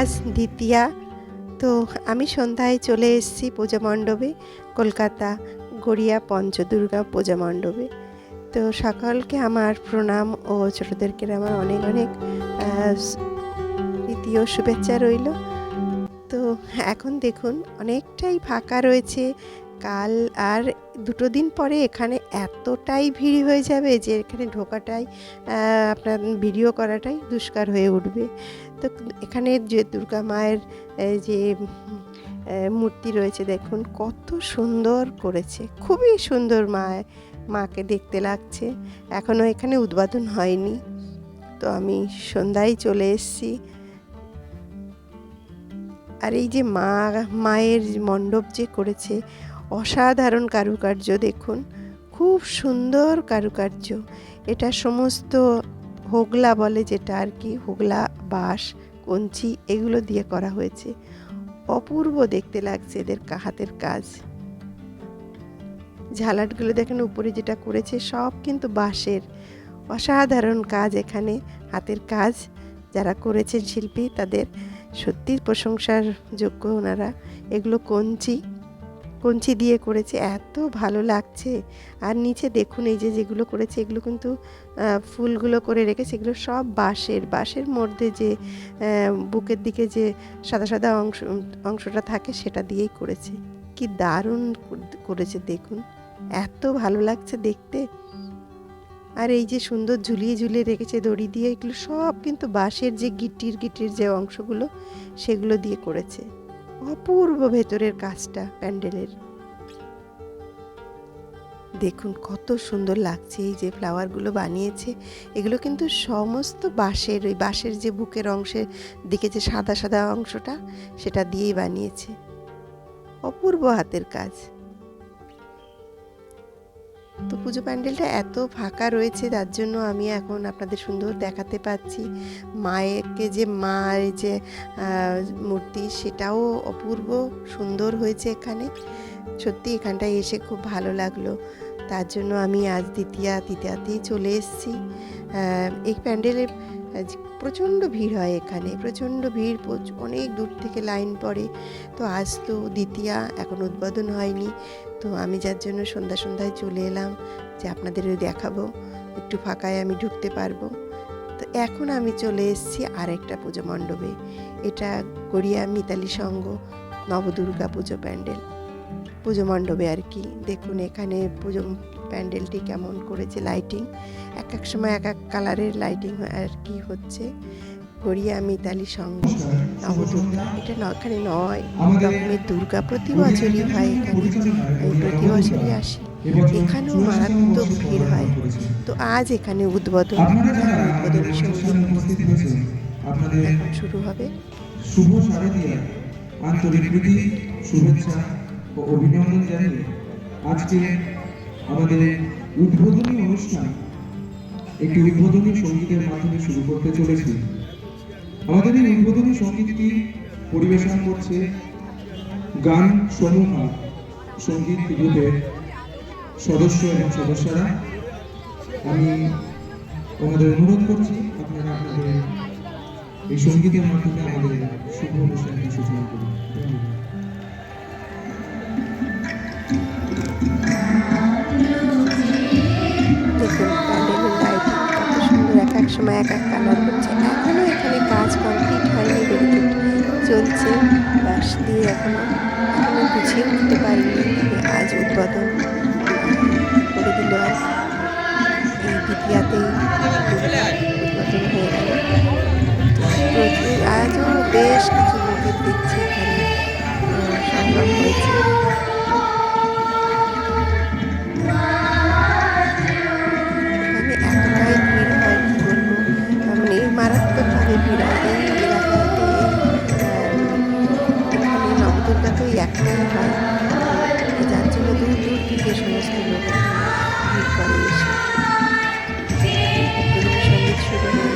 আজ দ্বিতীয়া। তো আমি সন্ধ্যায় চলে এসেছি পূজা মণ্ডপে, কলকাতা গড়িয়া পঞ্চদুর্গা পূজা মণ্ডপে। তো সকলকে আমার প্রণাম ও ছোটোদেরকে আমার অনেক অনেক দ্বিতীয় শুভেচ্ছা রইল। তো এখন দেখুন, অনেকটাই ফাঁকা রয়েছে। কাল আর দুটো দিন পরে এখানে এতটাই ভিড় হয়ে যাবে যে এখানে ঢোকাটাই আপনার ভিডিও করাটাই দুষ্কার হয়ে উঠবে। তো এখানে যে দুর্গা মায়ের যে মূর্তি রয়েছে, দেখুন কত সুন্দর করেছে। খুবই সুন্দর মা, মাকে দেখতে লাগছে। এখনও এখানে উদ্বোধন হয়নি। তো আমি সন্ধ্যায় চলে এসেছি। আর এই যে মা, মায়ের মণ্ডপ যে করেছে, অসাধারণ কারুকার্য, দেখুন। খুব সুন্দর কারুকার্য। এটা সমস্ত হোগলা বলে যেটা আর কি, হোগলা, বাঁশ, কঞ্চি এগুলো দিয়ে করা হয়েছে। অপূর্ব দেখতে লাগছে এদের হাতের কাজ। ঝালাটগুলো দেখেন উপরে যেটা করেছে সব কিন্তু বাঁশের। অসাধারণ কাজ এখানে, হাতের কাজ। যারা করেছেন শিল্পী তাদের সত্যি প্রশংসার যোগ্য ওনারা। এগুলো কঞ্চি কঞ্চি দিয়ে করেছে, এত ভালো লাগছে। আর নিচে দেখুন, এই যে যেগুলো করেছে, এগুলো কিন্তু ফুলগুলো করে রেখেছে এগুলো সব বাঁশের বাঁশের মধ্যে যে বুকের দিকে যে সাদা সাদা অংশ, অংশটা থাকে সেটা দিয়েই করেছে। কি দারুণ করেছে, দেখুন। এত ভালো লাগছে দেখতে। আর এই যে সুন্দর ঝুলিয়ে ঝুলিয়ে রেখেছে দড়ি দিয়ে, এগুলো সব কিন্তু বাঁশের যে গিটির গিটির যে অংশগুলো, সেগুলো দিয়ে করেছে। অপূর্ব ভেতরের কাজটা প্যান্ডেলের। দেখুন কত সুন্দর লাগছে এই যে ফ্লাওয়ারগুলো বানিয়েছে। এগুলো কিন্তু সমস্ত বাঁশের, ওই বাঁশের যে বুকের অংশের দিকে যে সাদা সাদা অংশটা, সেটা দিয়েই বানিয়েছে। অপূর্ব হাতের কাজ। তো পুজো প্যান্ডেলটা এত ফাঁকা রয়েছে, তার জন্য আমি এখন আপনাদের সুন্দর দেখাতে পাচ্ছি। মায়েরকে যে মায়ের যে মূর্তি, সেটাও অপূর্ব সুন্দর হয়েছে এখানে। সত্যি এখানটায় এসে খুব ভালো লাগল। তার জন্য আমি আজ দ্বিতীয়া, তৃতীয়াতেই চলে এসেছি। এই এই প্রচণ্ড ভিড় হয় এখানে, প্রচণ্ড ভিড় অনেক দূর থেকে লাইন পড়ে। তো আজ তো দ্বিতীয়া, এখন উদ্বোধন হয়নি। তো আমি যার জন্য সন্ধ্যা সন্ধ্যায় চলে এলাম যে আপনাদেরও দেখাবো, একটু ফাঁকায় আমি ঢুকতে পারব। তো এখন আমি চলে এসেছি আরেকটা পুজো মণ্ডপে। এটা গড়িয়া মিতালি সংঘ নবদুর্গা পুজো প্যান্ডেল। পুজো মণ্ডপে আর কি। দেখুন এখানে পুজো প্যান্ডেলটি কেমন করেছে লাইটিং এক এক সময় এক এক কালারের লাইটিং আর কি হচ্ছে? গড়িয়া মিতালি সংঘ নবদুর্গা এটা এখানে নয়। রকমের দুর্গা প্রতি বছরই হয় এখানে। আমি প্রতি বছরই আসি। এখানেও মারাত্মক ভিড় হয়। তো আজ এখানে উদ্বোধন উদ্বোধন সংগীত শুরু হবে। শুভ শারদীয়া আন্তরিক প্রীতি শুভেচ্ছা ও অভিনন্দন জানিয়ে আজকে আমাদের উদ্বোধনী অনুষ্ঠান একটি উদ্বোধনী সঙ্গীতের মাধ্যমে শুরু করতে চলেছি। আমাদের এই উদ্বোধনী সঙ্গীতটি পরিবেশন করছে গান সমূহ সংগীত গ্রুপের সদস্য এবং সদস্যরা। আমি আমাদের অনুরোধ করছি, আপনারা আপনাদের এই সঙ্গীতের মাধ্যমে আমাদের শুভ অনুষ্ঠানটি সূচনা করুন। ধন্যবাদ। সময় এক এক কালার হচ্ছে এখনও এখানে কাজ কমপ্লিট হয়নি ব্যারিকেড চলছে বাঁশ দিয়ে এখনও এখনও গুছিয়ে উঠতে পারিনি। আজ উদ্বোধন করে দিল এই দ্বিতীয়াতেই উদ্বোধন হয়ে গেল। আজও বেশ কিছু লোকের দেখছি এখানে সংগ্রাম হয়েছে। মারাত্মকভাবে হয় এই এলাকাতে এখানে নবদুর্গা তো একটাই হয় যার জন্য দূর দূর থেকে সমস্ত লোক করে সংগীত শুরু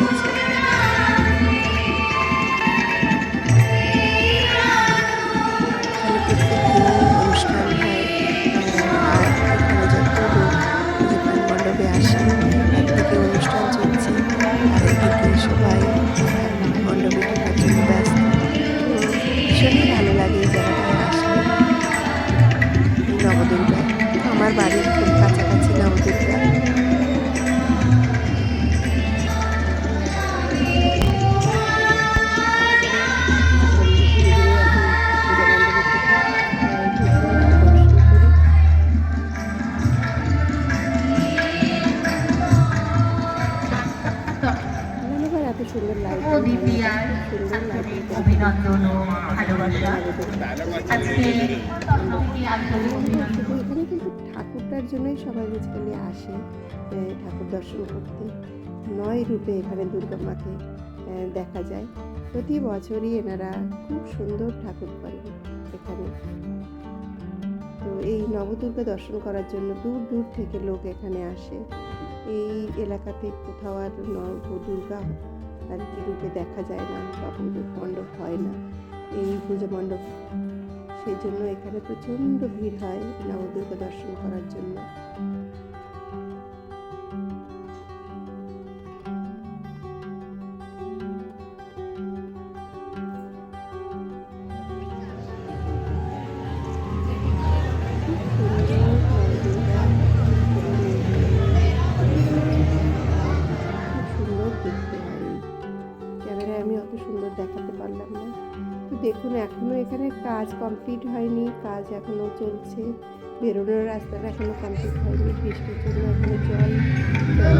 দিদিয়ার অভিনন্দন ও ভালোবাসা। আজকে ঠাকুরটার জন্যই সবাই বেসিক্যালি আসে ঠাকুর দর্শন করতে। নয় রূপে এখানে দুর্গা মাকে দেখা যায়। প্রতি বছরই এনারা খুব সুন্দর ঠাকুর করেন এখানে। তো এই নবদুর্গা দর্শন করার জন্য দূর দূর থেকে লোক এখানে আসে। এই এলাকাতে কোথাও আর নবদুর্গা কি রূপে দেখা যায় না বা পুজো মণ্ডপ হয় না। এই পুজো মণ্ডপ, সেই জন্য এখানে প্রচণ্ড ভিড় হয় নবদুর্গা দর্শন করার জন্য। সুন্দর দেখাতে পারলাম না। তো দেখুন এখনও এখানে কাজ কমপ্লিট হয়নি, কাজ এখনও চলছে। বেরোনোর রাস্তাটা এখনও কমপ্লিট হয়নি, বৃষ্টির জন্য এখনও জল জল।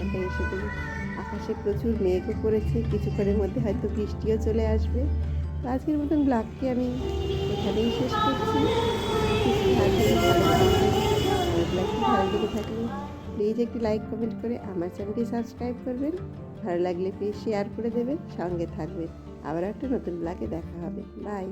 কাটালাম এসে দেখি। আকাশে প্রচুর মেঘও করেছে, কিছুক্ষণের মধ্যে হয়তো বৃষ্টিও চলে আসবে। তো আজকের মতন ব্লগটি আমি এখানেই শেষ করছি। ভালো লেগে থাকলে প্লিজ একটি লাইক কমেন্ট করে আমার চ্যানেলটি সাবস্ক্রাইব করবেন। ভালো লাগলে প্লিজ শেয়ার করে দেবেন, সঙ্গে থাকবেন। আবার একটা নতুন ব্লগে দেখা হবে। বাই।